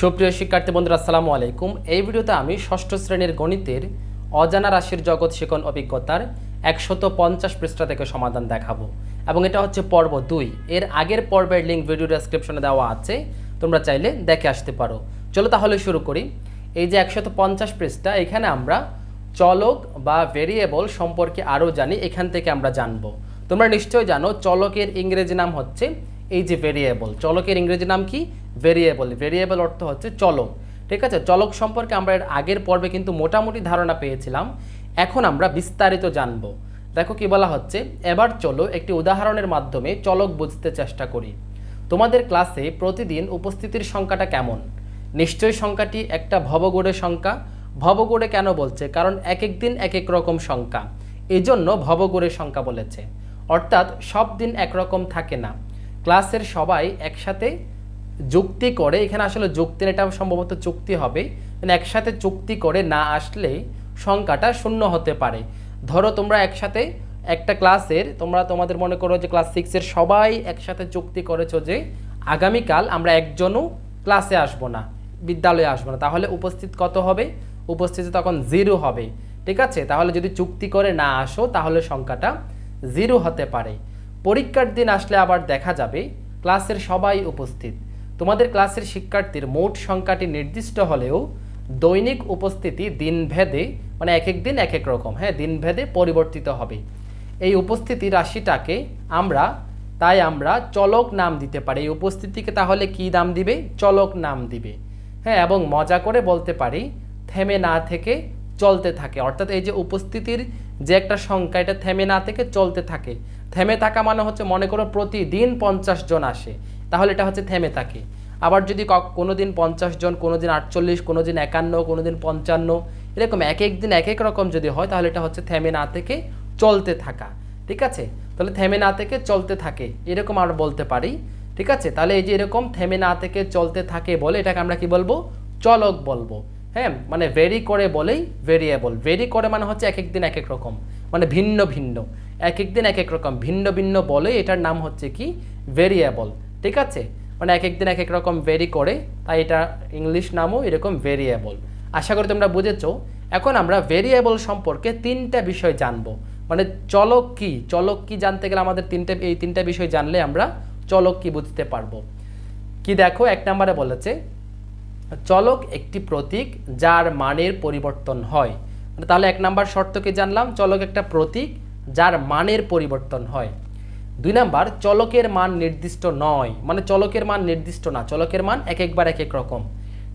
সুপ্রিয় শিক্ষার্থী বন্ধুরা, আসসালামু আলাইকুম। এই ভিডিওতে আমি ষষ্ঠ শ্রেণির গণিতের অজানা রাশির জগৎ শিকন অভিজ্ঞতার একশত পঞ্চাশ পৃষ্ঠা থেকে সমাধান দেখাবো। এবং এটা হচ্ছে পর্ব দুই। এর আগের পর্বের লিঙ্ক ভিডিও ডেসক্রিপশনে দেওয়া আছে। তোমরা চাইলে দেখে আসতে পারো। চলো তাহলে শুরু করি। এই যে একশত পঞ্চাশ পৃষ্ঠা, এখানে আমরা চলক বা ভেরিয়েবল সম্পর্কে আরও জানি, এখান থেকে আমরা জানব। তোমরা নিশ্চয়ই জানো, চলকের ইংরেজি নাম হচ্ছে এই যে ভেরিয়েবল চলকের ইংরেজি নাম কি? ভেরিয়েবল ভেরিয়েবল অর্থ হচ্ছে চলক। ঠিক আছে? চলক সম্পর্কে আমরা এর আগের পর্বে কিন্তু মোটামুটি ধারণা পেয়েছিলাম। এখন আমরা বিস্তারিত জানব। দেখো কি বলা হচ্ছে? এবার চলো একটি উদাহরণের মাধ্যমে চলক বুঝতে চেষ্টা করি। তোমাদের ক্লাসে প্রতিদিন উপস্থিতির সংখ্যাটা কেমন? নিশ্চয়ই সংখ্যাটি একটা ভবগোড়ের সংখ্যা। ভবগোড়ে কেন বলছে? কারণ এক এক দিন এক এক রকম সংখ্যা। এই জন্য ভবগোড়ের সংখ্যা বলেছে। অর্থাৎ সব দিন একরকম থাকে না। ক্লাসের সবাই একসাথে যুক্তি করে, এখানে আসলে যুক্তির এটা সম্ভবত চুক্তি হবে। মানে একসাথে চুক্তি করে না আসলে সংখ্যাটা শূন্য হতে পারে। ধরো তোমরা একসাথে একটা ক্লাসের, তোমরা তোমাদের মনে করো যে ক্লাস সিক্সের সবাই একসাথে চুক্তি করেছ যে আগামীকাল আমরা একজনও ক্লাসে আসব না, বিদ্যালয়ে আসব না। তাহলে উপস্থিত কত হবে? উপস্থিতি তখন জিরো হবে। ঠিক আছে? তাহলে যদি চুক্তি করে না আসো, তাহলে সংখ্যাটা জিরো হতে পারে। পরীক্ষার দিন আসলে আবার দেখা যাবে, ক্লাসের সবাই উপস্থিত। তোমাদের ক্লাসের শিক্ষার্থীর মোট সংখ্যাটি নির্দিষ্ট হলেও দৈনিক উপস্থিতি দিনভেদে মানে এক এক দিন এক এক রকম হ্যাঁ দিনভেদে পরিবর্তিত হবে। এই উপস্থিতি রাশিটাকে আমরা, তাই আমরা চলক নাম দিতে পারি। এই উপস্থিতিকে তাহলে কি নাম দিবে? চলক নাম দিবে। হ্যাঁ এবং মজা করে বলতে পারি, থেমে না থেকে চলতে থাকে। অর্থাৎ এই যে উপস্থিতির যে একটা সংখ্যা, এটা থেমে না থেকে চলতে থাকে। থেমে থাকা মানে হচ্ছে মনে করো প্রতিদিন পঞ্চাশ জন আসে। তাহলে এটা হচ্ছে থেমে থাকে। আবার যদি কোনো দিন পঞ্চাশ জন কোনো দিন আটচল্লিশ কোনো দিন একান্ন কোনো দিন পঞ্চান্ন, এরকম এক এক দিন এক এক রকম যদি হয়, তাহলে এটা হচ্ছে থেমে না থেকে চলতে থাকা। ঠিক আছে? তাহলে থেমে না থেকে চলতে থাকে। এরকম আমরা বলতে পারি। ঠিক আছে? তাহলে এই যে এরকম থেমে না থেকে চলতে থাকে বলে, এটাকে আমরা কি বলব? চলক বলব। হ্যাঁ? মানে ভেরি করে বলেই ভেরিয়েবল ভেরি করে মানে হচ্ছে এক এক দিন এক এক রকম। মানে ভিন্ন ভিন্ন। এক এক দিন এক এক রকম। ভিন্ন ভিন্ন বলে এটার নাম হচ্ছে কি? ভেরিয়েবল ঠিক আছে? মানে এক এক দিন এক এক রকম ভেরি করে, তাই এটা ইংলিশ নামও এরকম ভেরিয়েবল আশা করি তোমরা বুঝেছ। এখন আমরা ভেরিয়েবল সম্পর্কে তিনটা বিষয় জানব। মানে চলক কি? চলক কি জানতে গেলে আমাদের তিনটে, এই তিনটা বিষয় জানলে আমরা চলক কি বুঝতে পারব? কি দেখো? এক নম্বরে বলেছে, চলক একটি প্রতীক যার মানের পরিবর্তন হয়। তাহলে এক নাম্বার শর্ত কি জানলাম? চলক একটা প্রতীক যার মানের পরিবর্তন হয়। দুই নাম্বার, চলকের মান নির্দিষ্ট নয়। মানে চলকের মান নির্দিষ্ট না, চলকের মান এক একবার এক এক রকম।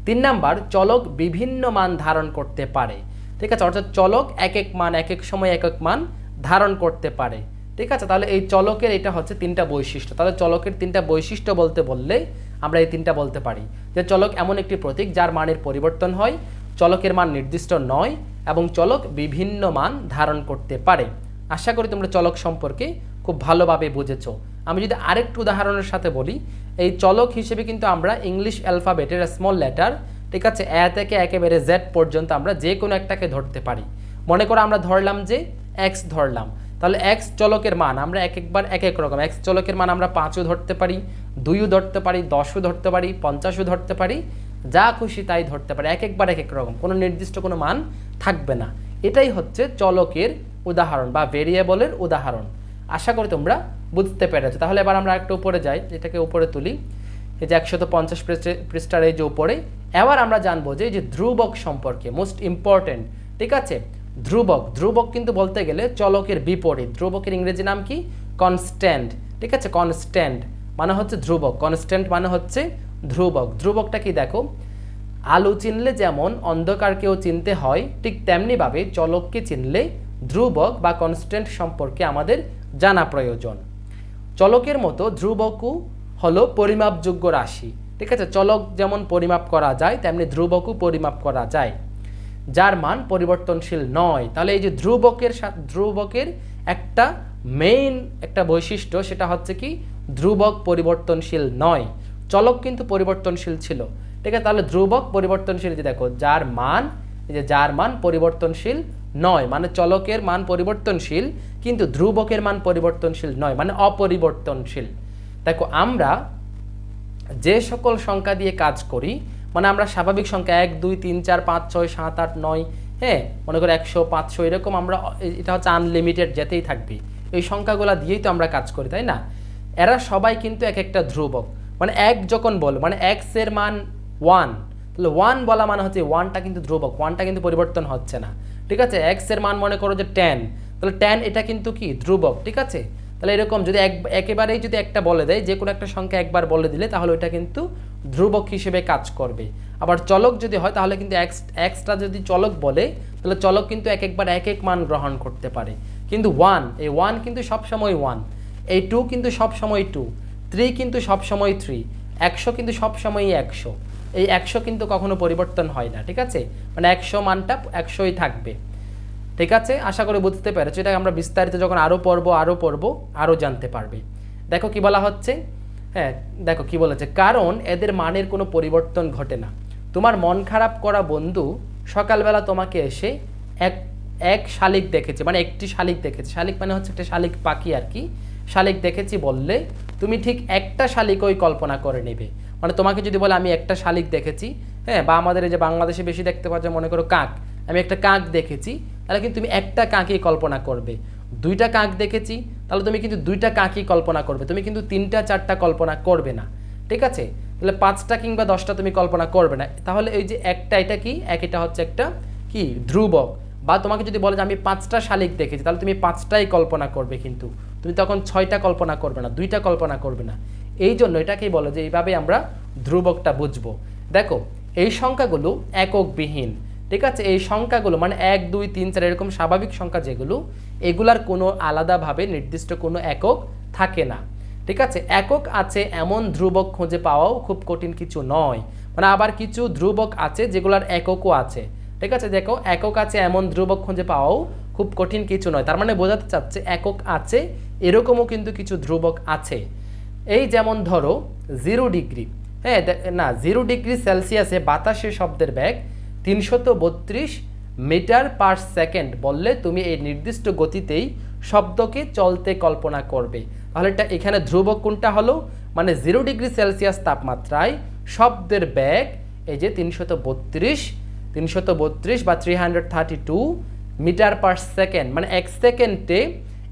তিন নাম্বার, চলক বিভিন্ন মান ধারণ করতে পারে। ঠিক আছে, অর্থাৎ চলক এক এক মান, এক এক সময় এক এক মান ধারণ করতে পারে। ঠিক আছে, তাহলে এই চলকের এটা হচ্ছে তিনটা বৈশিষ্ট্য। তাহলে চলকের তিনটা বৈশিষ্ট্য বলতে বললে আমরা এই তিনটা বলতে পারি। যে চলক এমন একটি প্রতীক যার মানের পরিবর্তন হয়, চলকের মান নির্দিষ্ট নয় এবং চলক বিভিন্ন মান ধারণ করতে পারে। আশা করি তোমরা চলক সম্পর্কে খুব ভালোভাবে বুঝেছ। আমি যদি আরেকটু উদাহরণের সাথে বলি, এই চলক হিসেবে কিন্তু আমরা ইংলিশ অ্যালফাবেটের স্মল লেটার ঠিক আছে, এ থেকে একেবারে জেড পর্যন্ত আমরা যে কোনো একটাকে ধরতে পারি। মনে করো আমরা ধরলাম যে এক্স ধরলাম। তাহলে এক্স চলকের মান, আমরা এক একবার এক এক রকম এক্স চলকের মান আমরা পাঁচও ধরতে পারি, দুইও ধরতে পারি, দশও ধরতে পারি, পঞ্চাশও ধরতে পারি, যা খুশি তাই ধরতে পারি, এক একবার এক এক রকম, কোনো নির্দিষ্ট কোনো মান থাকবে না। এটাই হচ্ছে চলকের উদাহরণ বা ভেরিয়েবলের উদাহরণ। আশা করি তোমরা বুঝতে পেরেছ। তাহলে এবার আমরা একটু উপরে যাই, এটাকে উপরে তুলি। এই যে একশত পঞ্চাশ পৃষ্ঠে পৃষ্ঠার এই যে উপরে। এবার আমরা জানব যে এই যে ধ্রুবক সম্পর্কে মোস্ট ইম্পর্টেন্ট ঠিক আছে? ধ্রুবক ধ্রুবক কিন্তু বলতে গেলে চলকের বিপরীত। ধ্রুবকের ইংরেজি নাম কি? কনস্ট্যান্ট ঠিক আছে? কনস্ট্যান্ট মানে হচ্ছে ধ্রুবক। কনস্ট্যান্ট মানে হচ্ছে ধ্রুবক। ধ্রুবকটা কি দেখো? আলো চিনলে যেমন অন্ধকারকেও চিনতে হয়, ঠিক তেমনিভাবে চলককে চিনলে ধ্রুবক বা কনস্ট্যান্ট সম্পর্কে আমাদের জানা প্রয়োজন। চলকের মতো ধ্রুবকও হলো পরিমাপযোগ্য রাশি। ঠিক আছে, চলক যেমন পরিমাপ করা যায়, তেমনি ধ্রুবকও পরিমাপ করা যায়। যার মান পরিবর্তনশীল নয়। তাহলে এই যে ধ্রুবকের ধ্রুবকের একটা মেইন একটা বৈশিষ্ট্য সেটা হচ্ছে কি, ধ্রুবক পরিবর্তনশীল নয়। চলক কিন্তু পরিবর্তনশীল ছিল। ঠিক আছে, তাহলে ধ্রুবক পরিবর্তনশীল যে দেখো, যার মান যে যার মান পরিবর্তনশীল নয় মানে চলকের মান পরিবর্তনশীল, কিন্তু ধ্রুবকের মান পরিবর্তনশীল নয় মানে অপরিবর্তনশীল। দেখো, আমরা যে সকল সংখ্যা দিয়ে কাজ করি মানে আমরা স্বাভাবিক সংখ্যা এক, দুই, তিন, চার, পাঁচ, ছয়, সাত, আট, নয় হ্যাঁ মনে করো একশো, পাঁচশো, এরকম আমরা এটা হচ্ছে আনলিমিটেড যেতেই থাকবে। এই সংখ্যাগুলো দিয়েই তো আমরা কাজ করি, তাই না? এরা সবাই কিন্তু এক একটা ধ্রুবক। মানে এক যখন বল মানে এক্সের মান ওয়ান তাহলে ওয়ান বলা মানে হচ্ছে ওয়ানটা কিন্তু ধ্রুবক ওয়ানটা কিন্তু পরিবর্তন হচ্ছে না। ঠিক আছে? এক্সের মান মনে করো যে টেন তাহলে টেন এটা কিন্তু কি? ধ্রুবক, ঠিক আছে? তাহলে এরকম যদি এক, একেবারেই যদি একটা বলে দেয় যে কোনো একটা সংখ্যা একবার বলে দিলে, তাহলে ওইটা কিন্তু ধ্রুবক হিসেবে কাজ করবে। আবার চলক যদি হয়, তাহলে কিন্তু এক্স এক্সটা যদি চলক বলে, তাহলে চলক কিন্তু এক একবার এক এক মান গ্রহণ করতে পারে। কিন্তু ওয়ান এই ওয়ান কিন্তু সবসময় ওয়ান এই টু কিন্তু সবসময় টু থ্রি কিন্তু সবসময় থ্রি একশো কিন্তু সবসময়ই একশো। এই একশো কিন্তু কখনো পরিবর্তন হয় না, ঠিক আছে? মানে একশো মানটা একশোই থাকবে। ঠিক আছে? আশা করি বুঝতে পেরেছ। এটা আমরা বিস্তারিত যখন আরও পড়ব আরও পড়ব আরও জানতে পারবে। দেখো কি বলা হচ্ছে? হ্যাঁ দেখো কি বলেছে? কারণ এদের মানের কোনো পরিবর্তন ঘটে না। তোমার মন খারাপ করা বন্ধু সকালবেলা তোমাকে এসে এক এক শালিক দেখেছে মানে একটি শালিক দেখেছে। শালিক মানে হচ্ছে একটা শালিক পাখি আর কি। শালিক দেখেছি বললে তুমি ঠিক একটা শালিকই কল্পনা করে নেবে। মানে তোমাকে যদি বলে, আমি একটা শালিক দেখেছি হ্যাঁ বা আমাদের এই যে বাংলাদেশে বেশি দেখতে পাওয়া যায়, মনে করো কাক, আমি একটা কাক দেখেছি, তাহলে কিন্তু তুমি একটা কাকই কল্পনা করবে। দুইটা কাক দেখেছি, তাহলে তুমি কিন্তু দুইটা কাকই কল্পনা করবে। তুমি কিন্তু তিনটা, চারটা কল্পনা করবে না। ঠিক আছে? তাহলে পাঁচটা কিংবা দশটা তুমি কল্পনা করবে না। তাহলে এই যে একটা, এটা কি? এক, এটা হচ্ছে একটা কি? ধ্রুবক। বা তোমাকে যদি বলে যে, আমি পাঁচটা শালিক দেখেছি, তাহলে তুমি পাঁচটাই কল্পনা করবে কিন্তু। তুমি তখন ছয়টা কল্পনা করবে না, দুইটা কল্পনা করবে না। এই জন্য এটাকেই বলে যে এইভাবে আমরা ধ্রুবকটা বুঝব। দেখো, এই সংখ্যাগুলো এককবিহীন, ঠিক আছে? এই সংখ্যাগুলো মানে এক, দুই, তিন, চার, এরকম স্বাভাবিক সংখ্যা যেগুলো, এগুলার কোনো আলাদাভাবে নির্দিষ্ট কোনো একক থাকে না। ঠিক আছে? একক আছে এমন ধ্রুবক খুঁজে পাওয়াও খুব কঠিন কিছু নয়। মানে আবার কিছু ধ্রুবক আছে যেগুলার এককও আছে। ঠিক আছে? দেখো, একক আছে এমন ধ্রুবক খুঁজে পাওয়াও খুব কঠিন কিছু নয়। তার মানে বোঝাতে চাচ্ছে একক আছে, এরকমও কিন্তু কিছু ধ্রুবক আছে। এই যেমন ধরো জিরো ডিগ্রি হ্যাঁ না জিরো ডিগ্রি সেলসিয়াসে বাতাসে শব্দের ব্যাগ তিনশত বত্রিশ মিটার পার সেকেন্ড বললে তুমি এই নির্দিষ্ট গতিতেই শব্দকে চলতে কল্পনা করবে। তাহলে এখানে ধ্রুবক কোনটা হলো? মানে জিরো ডিগ্রি সেলসিয়াস তাপমাত্রায় শব্দের ব্যাগ এই যে তিনশত বত্রিশ তিনশত বত্রিশ বা three hundred thirty two metre per second মানে এক সেকেন্ডে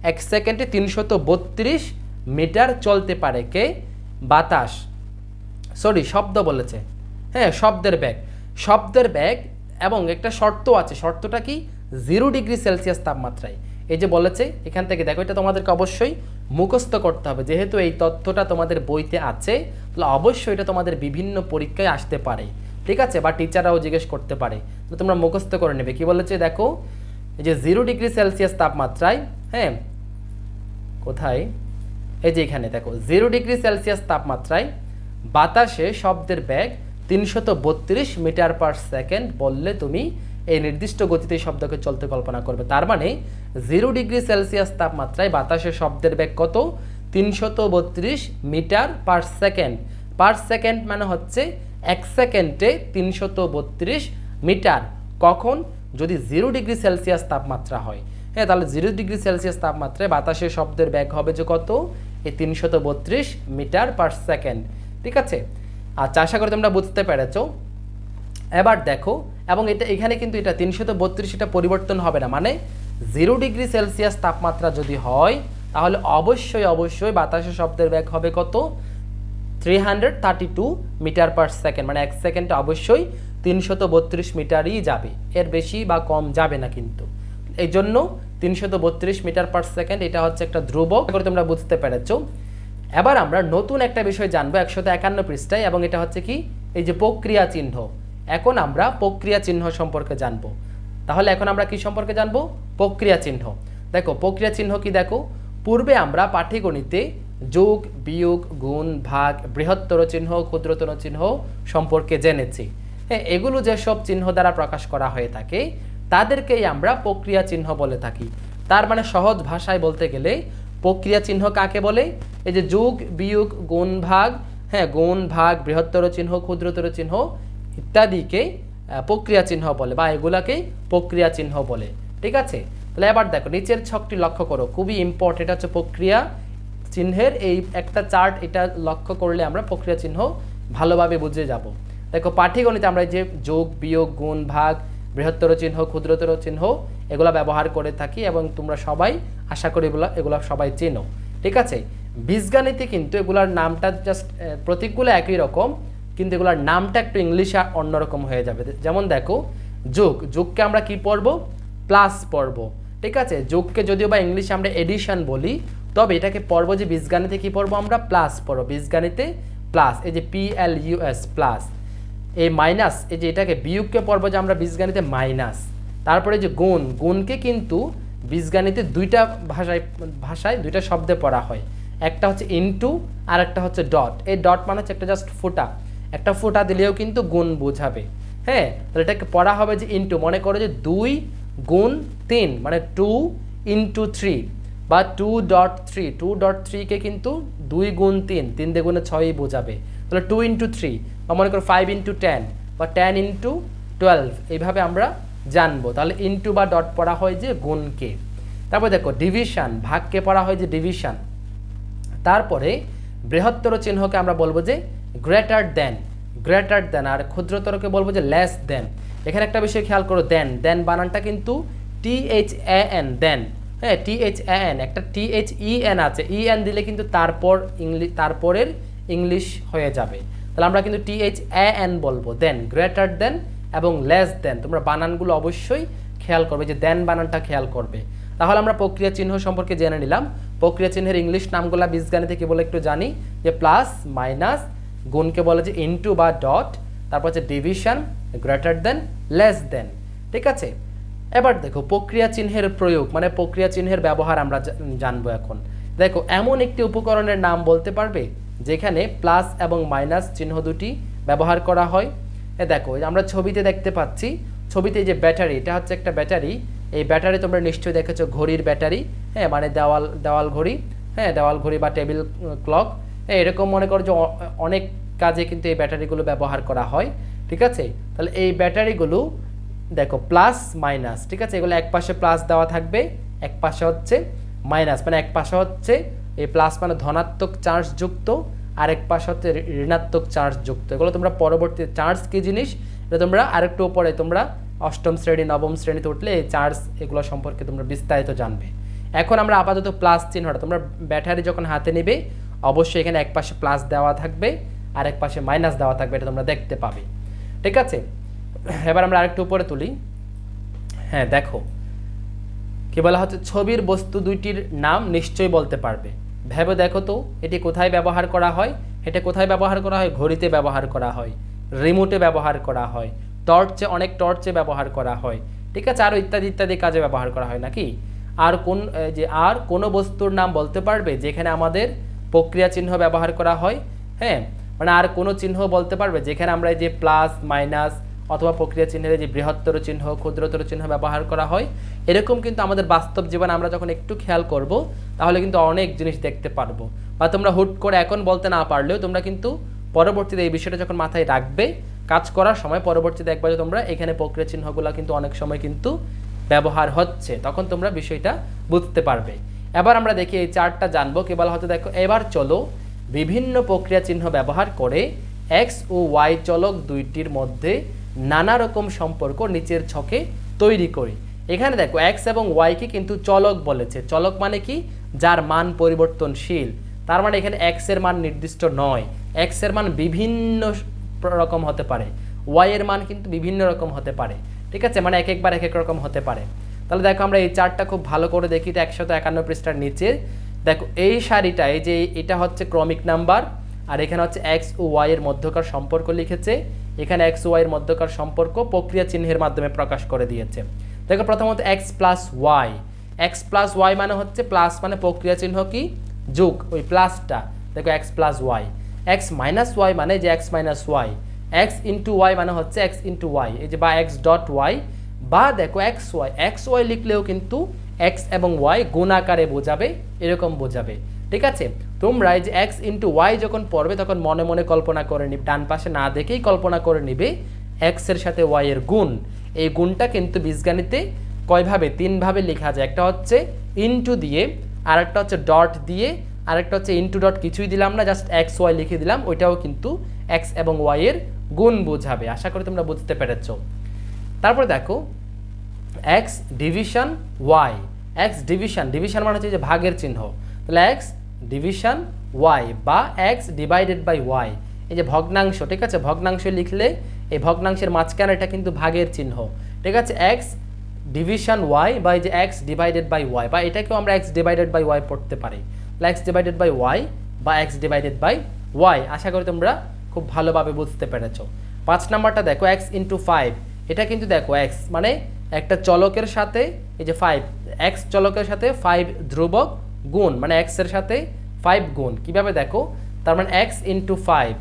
এক সেকেন্ডে তিনশত বত্রিশ মিটার চলতে পারে কে? বাতাস। সরি শব্দ বলেছে। হ্যাঁ শব্দের ব্যাগ শব্দের ব্যাগ এবং একটা শর্ত আছে। শর্তটা কি? জিরো ডিগ্রি সেলসিয়াস তাপমাত্রায়। এই যে বলেছে, এখান থেকে দেখো, এটা তোমাদেরকে অবশ্যই মুখস্থ করতে হবে। যেহেতু এই তথ্যটা তোমাদের বইতে আছে, তাহলে অবশ্যই এটা তোমাদের বিভিন্ন পরীক্ষায় আসতে পারে। ঠিক আছে? বা টিচাররাও জিজ্ঞেস করতে পারে। তোমরা মুখস্থ করে নেবে। কি বলেছে? দেখো, এই যে জিরো ডিগ্রি সেলসিয়াস তাপমাত্রায় হ্যাঁ কোথায়? এই যে এখানে দেখো জিরো ডিগ্রি সেলসিয়াস তাপমাত্রায় বাতাসে শব্দের ব্যাগ তিনশত বত্রিশ মিটার পার সেকেন্ড বললে তুমি এই নির্দিষ্ট গতিতে শব্দকে চলতে কল্পনা করবে। তার মানে জিরো ডিগ্রি সেলসিয়াস তাপমাত্রায় বাতাসে শব্দের ব্যাগ কত? তিনশত বত্রিশ metre per second per second মানে হচ্ছে এক সেকেন্ডে তিনশত বত্রিশ মিটার। কখন? যদি জিরো ডিগ্রি সেলসিয়াস তাপমাত্রা হয়। হ্যাঁ তাহলে জিরো ডিগ্রি সেলসিয়াস তাপমাত্রায় বাতাসের শব্দের ব্যাগ হবে যে কত? এই তিনশত বত্রিশ মিটার পার সেকেন্ড। ঠিক আছে? আচ্ছা আশা করি তোমরা বুঝতে পেরেছ। এবার দেখো, এবং এটা এখানে কিন্তু এটা তিনশত বত্রিশ এটা পরিবর্তন হবে না। মানে জিরো ডিগ্রি সেলসিয়াস তাপমাত্রা যদি হয়, তাহলে অবশ্যই অবশ্যই বাতাসের শব্দের ব্যাগ হবে কত? Three hundred thirty two metre per second. মানে এক সেকেন্ডে অবশ্যই তিনশত বত্রিশ মিটারই যাবে। এর বেশি বা কম যাবে না কিন্তু। এই জন্য তিনশত বত্রিশ মিটার পার সেকেন্ড, এটা হচ্ছে একটা ধ্রুবক করি তোমরা বুঝতে পেরেছ। এবার আমরা নতুন একটা বিষয় জানব, একশত একান্ন পৃষ্ঠায়, এবং এটা হচ্ছে কি? এই যে প্রক্রিয়া চিহ্ন। এখন আমরা প্রক্রিয়া চিহ্ন সম্পর্কে জানব। তাহলে এখন আমরা কি সম্পর্কে জানব? প্রক্রিয়া চিহ্ন। দেখো, প্রক্রিয়া চিহ্ন কি দেখো? পূর্বে আমরা পাটিগণিতে যোগ, বিয়োগ, গুণ, ভাগ, বৃহত্তর চিহ্ন, ক্ষুদ্রতর চিহ্ন সম্পর্কে জেনেছি। হ্যাঁ এগুলো যেসব চিহ্ন দ্বারা প্রকাশ করা হয়ে থাকে তাদেরকেই আমরা প্রক্রিয়া চিহ্ন বলে থাকি। তার মানে সহজ ভাষায় বলতে গেলে প্রক্রিয়া চিহ্ন কাকে বলে? এই যে যোগ, বিয়োগ, গুণ, ভাগ হ্যাঁ গুণ, ভাগ, বৃহত্তর চিহ্ন, ক্ষুদ্রতর চিহ্ন ইত্যাদিকে প্রক্রিয়া চিহ্ন বলে বা এগুলাকেই প্রক্রিয়া চিহ্ন বলে। ঠিক আছে? তাহলে এবার দেখো, নিচের ছকটি লক্ষ্য করো। খুবই ইম্পর্টেন্ট হচ্ছে প্রক্রিয়া চিহ্নের এই একটা চার্ট এটা লক্ষ্য করলে আমরা প্রক্রিয়া চিহ্ন ভালোভাবে বুঝে যাব। দেখো পাটিগণিতে আমরা যে যোগ, বিয়োগ, গুণ, ভাগ বৃহত্তর চিহ্ন, ক্ষুদ্রতর চিহ্ন এগুলো ব্যবহার করে থাকি এবং তোমরা সবাই আশা করি এগুলো এগুলো সবাই চেনো। ঠিক আছে? বীজগণিতে কিন্তু এগুলার নামটা জাস্ট প্রতীকগুলো একই রকম, কিন্তু এগুলোর নামটা একটু ইংলিশে অন্যরকম হয়ে যাবে। যেমন দেখো, যোগ, যোগকে আমরা কি পড়ব? প্লাস পড়ব। ঠিক আছে? যোগকে যদিও বা ইংলিশে আমরা এডিশন বলি, তবে এটাকে পড়ব যে বীজগণিতে কি পড়ব আমরা? প্লাস পড়ব। বীজগণিতে প্লাস, এই যে পি এল প্লাস। এই মাইনাস, এই যে এটাকে বিয়োগকে পড়ব যে আমরা বীজগণিতে মাইনাস। তারপরে যে গুণ, গুণকে কিন্তু বীজগণিতে দুইটা ভাষায় ভাষায় দুইটা শব্দে পড়া হয়। একটা হচ্ছে ইনটু আর একটা হচ্ছে ডট এই ডট মানে হচ্ছে একটা জাস্ট ফোঁটা। একটা ফোঁটা দিলেও কিন্তু গুণ বোঝাবে। হ্যাঁ? তাহলে এটাকে পড়া হবে যে ইনটু মনে করো যে দুই গুণ তিন মানে টু ইনটু থ্রি বা two dot three two dot থ্রিকে কিন্তু দুই গুণ তিন তিন দেগুণে ছয়ই বোঝাবে। তাহলে টু ইন্টু থ্রি বা মনে করো ফাইভ ইন্টু টেন বা টেন ইন্টু টুয়েলভ এইভাবে আমরা জানব। তাহলে ইন্টু বা ডট পড়া হয় যে গুণকে। তারপর দেখো ডিভিশন ভাগকে পড়া হয় যে ডিভিশন তারপরে বৃহত্তর চিহ্নকে আমরা বলব যে গ্রেটার দেন গ্রেটার দেন আর ক্ষুদ্রতরকে বলব যে লেস দেন এখানে একটা বিষয় খেয়াল করো দেন দেন বানানটা কিন্তু টি এইচ এ এন দেন হ্যাঁ টি এইচ এ এন একটা টি এইচ ই এন আছে। ই এন দিলে কিন্তু তারপর ইংলিশ তারপরের ইংলিশ হয়ে যাবে। তাহলে আমরা কিন্তু টি এইচ এ এন বলব দেন গ্রেটার দেন এবং লেস দেন তোমরা বানানগুলো অবশ্যই খেয়াল করবে, যে দেন বানানটা খেয়াল করবে। তাহলে আমরা প্রক্রিয়া চিহ্ন সম্পর্কে জেনে নিলাম। প্রক্রিয়া চিহ্নের ইংলিশ নামগুলো বীজগণিতে কি বলে একটু জানি, যে প্লাস মাইনাস গুণকে বলে যে ইনটু বা ডট তারপর হচ্ছে division greater than less than ঠিক আছে? এবার দেখো, প্রক্রিয়া চিহ্নের প্রয়োগ মানে প্রক্রিয়া চিহ্নের ব্যবহার আমরা জানব এখন। দেখো, এমন একটি উপকরণের নাম বলতে পারবে? যেখানে প্লাস এবং মাইনাস চিহ্ন দুটি ব্যবহার করা হয়। এ দেখো আমরা ছবিতে দেখতে পাচ্ছি, ছবিতে যে ব্যাটারি, এটা হচ্ছে একটা ব্যাটারি। এই ব্যাটারি তোমরা নিশ্চয়ই দেখেছ, ঘড়ির ব্যাটারি। হ্যাঁ মানে দেওয়াল দেওয়াল ঘড়ি হ্যাঁ দেওয়াল ঘড়ি বা টেবিল ক্লক। হ্যাঁ এরকম মনে করো যে অনেক কাজে কিন্তু এই ব্যাটারিগুলো ব্যবহার করা হয়, ঠিক আছে? তাহলে এই ব্যাটারিগুলো, দেখো, প্লাস, মাইনাস, ঠিক আছে? এগুলো এক পাশে প্লাস দেওয়া থাকবে, এক পাশে হচ্ছে মাইনাস মানে এক পাশে হচ্ছে এই প্লাস মানে ধনাত্মক চার্জ যুক্ত, আরেক পাশে হচ্ছে ঋণাত্মক চার্জ যুক্ত। এগুলো তোমরা পরবর্তী চার্জ কি জিনিস? এটা তোমরা আরেকটু উপরে, তোমরা অষ্টম শ্রেণি, নবম শ্রেণীতে উঠলে এই চার্জ এগুলো সম্পর্কে তোমরা বিস্তারিত জানবে। এখন আমরা আপাতত প্লাস চিহ্নটা, তোমরা ব্যাটারি যখন হাতে নেবে, অবশ্যই এখানে এক পাশে প্লাস দেওয়া থাকবে আর এক পাশে মাইনাস দেওয়া থাকবে, এটা তোমরা দেখতে পাবে। ঠিক আছে? এবার আমরা আরেকটু উপরে তুলি। হ্যাঁ দেখো। কি বলা হচ্ছে? ছবির বস্তু দুইটির নাম নিশ্চয়ই বলতে পারবে। ভেবে দেখো তো, এটি কোথায় ব্যবহার করা হয়? এটা কোথায় ব্যবহার করা হয়? ঘড়িতে ব্যবহার করা হয়। রিমোটে ব্যবহার করা হয়। টর্চে, অনেক টর্চে ব্যবহার করা হয়। ঠিক আছে আরও ইত্যাদি ইত্যাদি কাজে ব্যবহার করা হয় নাকি? আর কোন যে, আর কোনো বস্তুর নাম বলতে পারবে যেখানে আমাদের প্রক্রিয়া চিহ্ন ব্যবহার করা হয়? হ্যাঁ মানে আর কোনো চিহ্ন বলতে পারবে যেখানে আমরা এই যে প্লাস, মাইনাস অথবা প্রক্রিয়া চিহ্নের যে বৃহত্তর চিহ্ন, ক্ষুদ্রতর চিহ্ন ব্যবহার করা হয়, এরকম কিন্তু আমাদের বাস্তব জীবনে আমরা যখন একটু খেয়াল করব, তাহলে কিন্তু অনেক জিনিস দেখতে পারব। বা তোমরা হুট করে এখন বলতে না পারলেও তোমরা কিন্তু পরবর্তীতে এই বিষয়টা যখন মাথায় রাখবে, কাজ করার সময় পরবর্তীতে একবার তোমরা এখানে প্রক্রিয়া চিহ্নগুলো কিন্তু অনেক সময় কিন্তু ব্যবহার হচ্ছে, তখন তোমরা বিষয়টা বুঝতে পারবে। এবার আমরা দেখি এই চার্টটা জানব, কেবল হয়তো দেখো, এবার চলো বিভিন্ন প্রক্রিয়া চিহ্ন ব্যবহার করে এক্স ও ওয়াই চলক দুইটির মধ্যে নানা রকম সম্পর্ক নিচের ছকে তৈরি করি। এখানে দেখো এক্স এবং ওয়াইকে কিন্তু চলক বলেছে। চলক মানে কি? যার মান পরিবর্তনশীল। তার মানে এখানে এক্সের মান নির্দিষ্ট নয়। এক্সের মান বিভিন্ন রকম হতে পারে। ওয়াই এর মান কিন্তু বিভিন্ন রকম হতে পারে। ঠিক আছে? মানে এক একবার এক এক রকম হতে পারে। তাহলে দেখো, আমরা এই চার্টটা খুব ভালো করে দেখি। এটা একশত একান্ন পৃষ্ঠার নিচে। দেখো, এই সারিটা, এই যে এটা হচ্ছে ক্রমিক নাম্বার, আর এখানে হচ্ছে এক্স ও ওয়াই এর মধ্যকার সম্পর্ক লিখেছে। এখানে এক্স ওয়াই এর মধ্যকার সম্পর্ক প্রক্রিয়া চিহ্নের মাধ্যমে প্রকাশ করে দিয়েছে। দেখো প্রথমত x plus y x plus y মানে হচ্ছে প্লাস মানে প্রক্রিয়া চিহ্ন কি? যোগ, ওই প্লাসটা দেখো x plus y x minus y মানে যে x minus y x into y মানে হচ্ছে এক্স ইন্টু ওয়াই এই যে বা এক্স ডট ওয়াই বা দেখো এক্স ওয়াই এক্স ওয়াই লিখলেও কিন্তু এক্স এবং ওয়াই গুণ আকারে বোঝাবে, এরকম বোঝাবে। ঠিক আছে? তোমরা এই যে এক্স ইন্টু ওয়াই যখন পড়বে, তখন মনে মনে কল্পনা করে নিবে। ডান পাশে না দেখেই কল্পনা করে নিবে এক্সের সাথে ওয়াই এর গুণ। এই গুণটা কিন্তু বীজগণিতে কয়ভাবে? তিনভাবে লেখা যায়। একটা হচ্ছে ইনটু দিয়ে, আরেকটা হচ্ছে ডট দিয়ে, আরেকটা হচ্ছে ইনটু ডট কিছুই দিলাম না জাস্ট এক্স ওয়াই লিখে দিলাম। ওইটাও কিন্তু এক্স এবং ওয়াই এর গুণ বোঝাবে। আশা করি তোমরা বুঝতে পেরেছ। তারপরে দেখো x division y x division division মানে হচ্ছে যে ভাগের চিহ্ন। তাহলে এক্স ডিভিশন ওয়াই বা এক্স ডিভাইডেড বাই ওয়াই এই যে ভগ্নাংশ, ঠিক আছে? ভগ্নাংশ লিখলে এই ভগ্নাংশের মাঝখানে এটা কিন্তু ভাগের চিহ্ন। ঠিক আছে? এক্স ডিভিশন ওয়াই বা এই যে এক্স ডিভাইডেড বাই ওয়াই বা এটাকেও আমরা এক্স ডিভাইডেড বাই ওয়াই পড়তে পারি। এক্স ডিভাইডেড বাই ওয়াই বা এক্স ডিভাইডেড বাই ওয়াই আশা করি তোমরা খুব ভালোভাবে বুঝতে পেরেছ। পাঁচ নাম্বারটা দেখো এক্স ইন্টু ফাইভ এটা কিন্তু দেখো এক্স মানে একটা চলকের সাথে, এই যে ফাইভ এক্স চলকের সাথে ফাইভ ধ্রুবক গুণ মানে এক্সের সাথে ফাইভ গুণ। কীভাবে দেখো? তার মানে এক্স ইন্টু ফাইভ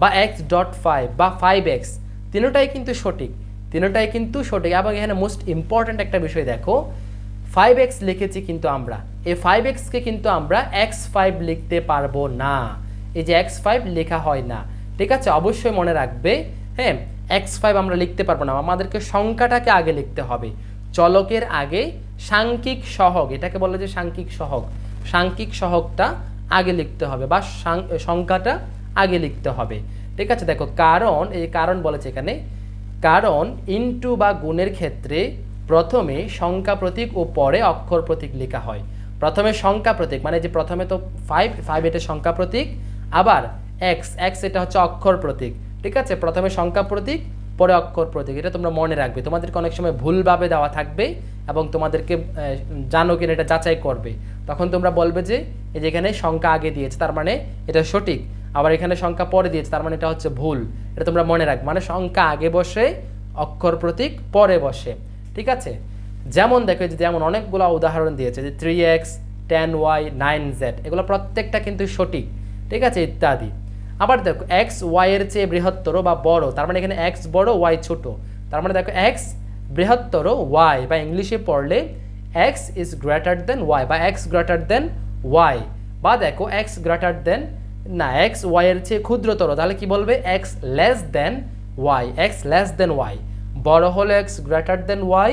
বা এক্স ডট ফাইভ বা ফাইভ এক্স তিনোটাই কিন্তু সঠিক। তিনোটাই কিন্তু সঠিক। এবং এখানে মোস্ট ইম্পর্ট্যান্ট একটা বিষয় দেখো ফাইভ এক্স লিখেছি কিন্তু আমরা। এই ফাইভ এক্সকে কিন্তু আমরা এক্স ফাইভ লিখতে পারব না। এই যে এক্স ফাইভ লেখা হয় না। ঠিক আছে? অবশ্যই মনে রাখবে হ্যাঁ? এক্স ফাইভ আমরা লিখতে পারব না। আমাদেরকে সংখ্যাটাকে আগে লিখতে হবে। চলকের আগে সাংখ্যিক সহগ, এটাকে বলে যে সাংখ্যিক সহগ। সাংখ্যিক সহগটা আগে লিখতে হবে বা সংখ্যাটা আগে লিখতে হবে। ঠিক আছে? দেখো, কারণ, এই কারণ বলেছে এখানে, কারণ ইনটু বা গুণের ক্ষেত্রে প্রথমে সংখ্যা প্রতীক ও পরে অক্ষর প্রতীক লেখা হয়। প্রথমে সংখ্যা প্রতীক মানে যে প্রথমে তো ফাইভ ফাইভ এটা সংখ্যা প্রতীক, আবার এক্স এক্স এটা হচ্ছে অক্ষর প্রতীক। ঠিক আছে? প্রথমে সংখ্যা প্রতীক, পরে অক্ষর প্রতীক, এটা তোমরা মনে রাখবে। তোমাদেরকে অনেক সময় ভুলভাবে দেওয়া থাকবে এবং তোমাদেরকে জানো কিনা, এটা যাচাই করবে। তখন তোমরা বলবে যে, এই যে এখানে সংখ্যা আগে দিয়েছে, তার মানে এটা সঠিক। আবার এখানে সংখ্যা পরে দিয়েছে, তার মানে এটা হচ্ছে ভুল। এটা তোমরা মনে রাখবে। মানে সংখ্যা আগে বসে, অক্ষর প্রতীক পরে বসে। ঠিক আছে? যেমন দেখো যে যেমন অনেকগুলো উদাহরণ দিয়েছে, যে three x ten y nine z এগুলো প্রত্যেকটা কিন্তু সঠিক। ঠিক আছে? ইত্যাদি। আবার দেখো এক্স ওয়াই এর চেয়ে বৃহত্তর বা বড়, তার মানে এখানে এক্স বড় ওয়াই ছোট। তার মানে দেখো এক্স বৃহত্তর ওয়াই বা ইংলিশে পড়লে x is greater than y বা এক্স গ্রেটার দেন ওয়াই বা দেখো এক্স গ্রেটার দেন না এক্স ওয়াই এর চেয়ে ক্ষুদ্রতর, তাহলে কি বলবে? X less than y x less than y বড় হলে এক্স গ্রেটার দেন ওয়াই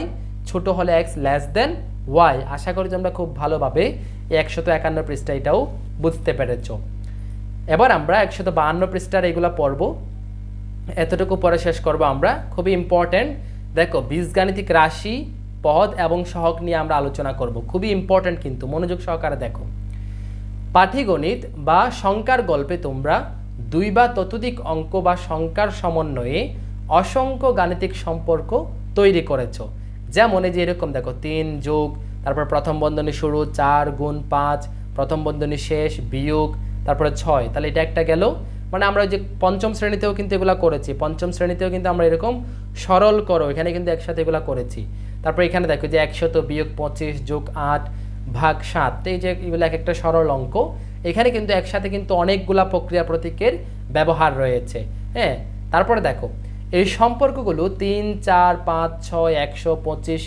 ছোট হলে এক্স লেস দেন ওয়াই আশা করি তোমরা খুব ভালোভাবে একশত একান্ন পৃষ্ঠা এটাও বুঝতে পেরেছ। এবার আমরা একশত বাহান্ন পৃষ্ঠার এগুলো পড়ব। এতটুকু পরে শেষ করব আমরা। খুবই ইম্পর্ট্যান্ট দেখো, বীজগাণিতিক রাশি পদ এবং সহগ নিয়ে আমরা আলোচনা করব। খুবই ইম্পর্ট্যান্ট কিন্তু, মনোযোগ সহকারে দেখো। পাঠিগণিত বা সংখ্যার গল্পে তোমরা দুই বা ততোধিক অঙ্ক বা সংখ্যার সমন্বয়ে অসংখ্য গাণিতিক সম্পর্ক তৈরি করেছ। যেমন যে এরকম দেখো, তিন যোগ, তারপর প্রথম বন্ধনী শুরু, চার গুণ পাঁচ, প্রথম বন্ধনী শেষ, বিয়োগ, তারপরে ছয়। তাহলে এটা একটা গেল। মানে আমরা যে পঞ্চম শ্রেণীতেও কিন্তু এগুলো করেছি। পঞ্চম শ্রেণীতেও কিন্তু আমরা এরকম সরল করো, এখানে কিন্তু একসাথে এগুলো করেছি। তারপর এখানে দেখো যে একশত বিয়োগ পঁচিশ যোগ আট ভাগ সাত এই যে এগুলো এক একটা সরল অঙ্ক। এখানে কিন্তু একসাথে কিন্তু অনেকগুলা প্রক্রিয়া প্রতীকের ব্যবহার রয়েছে। হ্যাঁ তারপরে দেখো, এই সম্পর্কগুলো তিন, চার, পাঁচ, ছয়, একশো, পঁচিশ,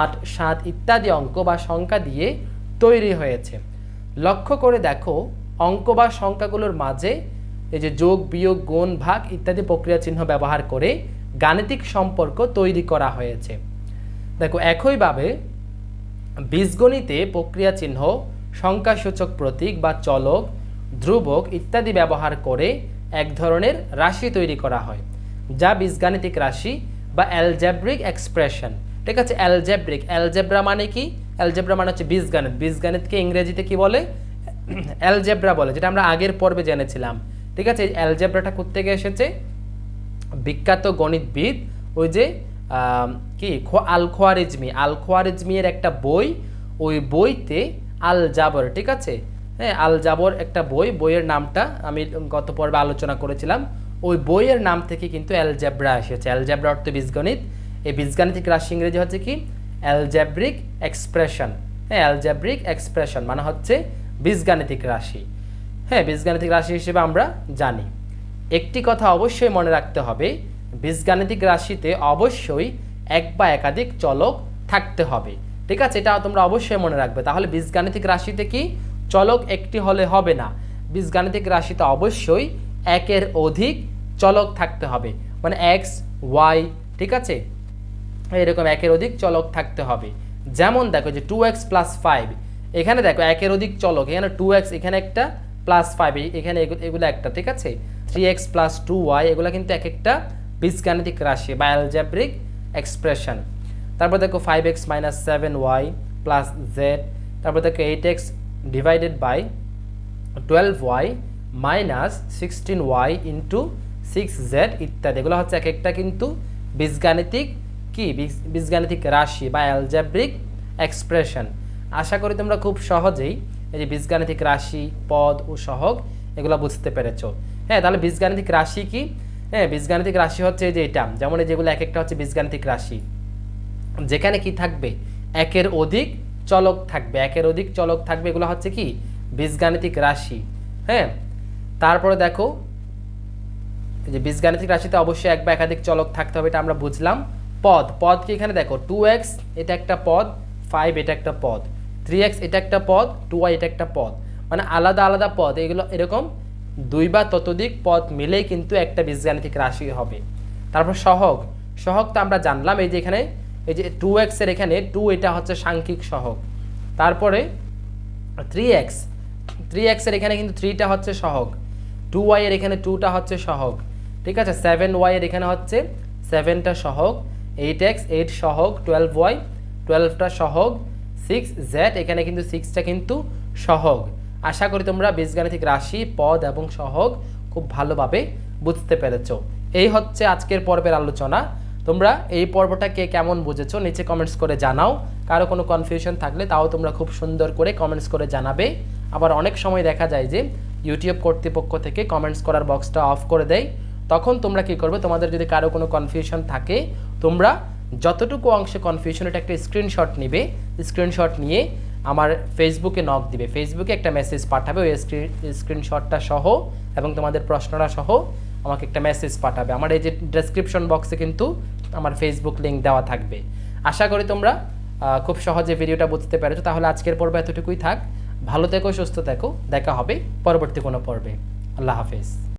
আট, সাত ইত্যাদি অঙ্ক বা সংখ্যা দিয়ে তৈরি হয়েছে। লক্ষ্য করে দেখো, অঙ্ক বা সংখ্যাগুলোর মাঝে এই যে যোগ, বিয়োগ, গুণ, ভাগ ইত্যাদি প্রক্রিয়া চিহ্ন ব্যবহার করে গাণিতিক সম্পর্ক তৈরি করা হয়েছে। দেখো, একইভাবে বীজগণিতে প্রক্রিয়া চিহ্ন, সংখ্যাসূচক প্রতীক বা চলক, ধ্রুবক ইত্যাদি ব্যবহার করে এক ধরনের রাশি তৈরি করা হয়, যা বীজগাণিতিক রাশি বা অ্যালজেব্রিক এক্সপ্রেশন। ঠিক আছে, অ্যালজেব্রিক। অ্যালজেব্রা মানে কি? অ্যালজেব্রা মানে হচ্ছে বীজগণিত। বীজগণিতকে ইংরেজিতে কি বলে? অ্যালজেব্রা বলে, যেটা আমরা আগের পর্বে জেনেছিলাম। ঠিক আছে অ্যালজেব্রাটা কোত্থেকে এসেছে? বিখ্যাত গণিতবিদ ওই যে কি? আল খোয়ারিজমি আল একটা বই, ওই বইতে আল জাবর ঠিক আছে? হ্যাঁ আল জাবর একটা বই, বইয়ের নামটা আমি গত পর্বে আলোচনা করেছিলাম। ওই বইয়ের নাম থেকে কিন্তু অ্যালজেব্রা এসেছে। অ্যালজেব্রা অর্থ বীজগণিত। এই বীজগাণিতিক রাশি ইংরেজি হচ্ছে কি? অ্যালজেব্রিক এক্সপ্রেশন হ্যাঁ অ্যালজেব্রিক এক্সপ্রেশন মানে হচ্ছে বীজগাণিতিক রাশি। হ্যাঁ বীজগাণিতিক রাশি হিসেবে আমরা জানি। একটি কথা অবশ্যই মনে রাখতে হবে, বীজগাণিতিক রাশিতে অবশ্যই এক বা একাধিক চলক থাকতে হবে। ঠিক আছে এটা তোমরা অবশ্যই মনে রাখবে। তাহলে বীজগাণিতিক রাশিতে কি? চলক একটি হলে হবে না। বীজগাণিতিক রাশিতে অবশ্যই একের অধিক চলক থাকতে হবে। মানে এক্স, ওয়াই, ঠিক আছে? এরকম একের অধিক চলক থাকতে হবে। যেমন দেখো যে টু এক্স প্লাস ফাইভ, এখানে দেখো একের অধিক চলক, এখানে টু এক্স, এখানে একটা প্লাস ফাইভ এখানে এগু- এগুলো একটা, ঠিক আছে? Three x plus two y এগুলো কিন্তু এক একটা বীজগাণিতিক রাশি বা অ্যালজাব্রিক এক্সপ্রেশন তারপর দেখো five x minus seven y plus z তারপর দেখো eight x divided by twelve y minus sixteen y into six z ইত্যাদি। এগুলো হচ্ছে এক একটা কিন্তু বীজগাণিতিক কি? বীজ- বীজগাণিতিক রাশি বা অ্যালজাব্রিক এক্সপ্রেশন আশা করি তোমরা খুব সহজেই এই যে বীজগাণিতিক রাশি, পদ ও সহগ, এগুলো বুঝতে পেরেছ। হ্যাঁ তাহলে বীজগাণিতিক রাশি কি? হ্যাঁ বীজগাণিতিক রাশি হচ্ছে এই যে এটা, যেমন এই যেগুলো এক একটা হচ্ছে বীজগাণিতিক রাশি। যেখানে কি থাকবে? একের অধিক চলক থাকবে। একের অধিক চলক থাকবে এগুলো হচ্ছে কি? বীজগাণিতিক রাশি। হ্যাঁ তারপরে দেখো যে বীজগাণিতিক রাশিতে অবশ্যই এক বা একাধিক চলক থাকতে হবে, এটা আমরা বুঝলাম। পদ পদ কি এখানে দেখো? টু এক্স এটা একটা পদ ফাইভ এটা একটা পদ। থ্রি এক্স এটা একটা পদ টু ওয়াই এটা একটা পদ। মানে আলাদা আলাদা পদ, এগুলো এরকম দুই বা ততোধিক পদ মিলেই কিন্তু একটা বীজগাণিতিক রাশি হবে। তারপর সহগ সহগ তো আমরা জানলাম এই যে এখানে, এই যে টু এক্সের এখানে টু এটা হচ্ছে সাংখ্যিক সহগ। তারপরে থ্রি এক্স থ্রি এক্সের এখানে কিন্তু থ্রিটা হচ্ছে সহগ টু ওয়াইয়ের এখানে টুটা হচ্ছে সহগ, ঠিক আছে? সেভেন ওয়াইয়ের এখানে হচ্ছে সেভেনটা সহগ এইট এক্স এইট সহগ টুয়েলভ ওয়াই টুয়েলভটা সহগ সিক্স জেড এখানে কিন্তু সিক্সটা কিন্তু সহগ। আশা করি তোমরা বীজগাণিতিক রাশি, পদ এবং সহগ খুব ভালোভাবে বুঝতে পেরেছ। এই হচ্ছে আজকের পর্বের আলোচনা। তোমরা এই পর্বটা কে কেমন বুঝেছ নিচে কমেন্টস করে জানাও। কারও কোনো কনফিউশন থাকলে তাও তোমরা খুব সুন্দর করে কমেন্টস করে জানাবে। আবার অনেক সময় দেখা যায় যে ইউটিউব কর্তৃপক্ষ থেকে কমেন্টস করার বক্সটা অফ করে দেয়। তখন তোমরা কি করবে? তোমাদের যদি কারও কোনো কনফিউশন থাকে, তোমরা যতটুকু অংশে কনফিউশন এটা একটা স্ক্রিনশট নিবে। স্ক্রিনশট নিয়ে আমার ফেসবুকে নক দিবে। ফেসবুকে একটা মেসেজ পাঠাবে, ওই স্ক্রিনশটটা সহ এবং তোমাদের প্রশ্নটা সহ আমাকে একটা মেসেজ পাঠাবে। আমার এই যে ডেসক্রিপশন বক্সে কিন্তু আমার ফেসবুক লিঙ্ক দেওয়া থাকবে। আশা করি তোমরা খুব সহজে ভিডিওটা বুঝতে পেরেছ। তাহলে আজকের পর্বে এতটুকুই থাক। ভালো থেকো, সুস্থ থেকো। দেখা হবে পরবর্তী কোনো পর্বে। আল্লাহ হাফেজ।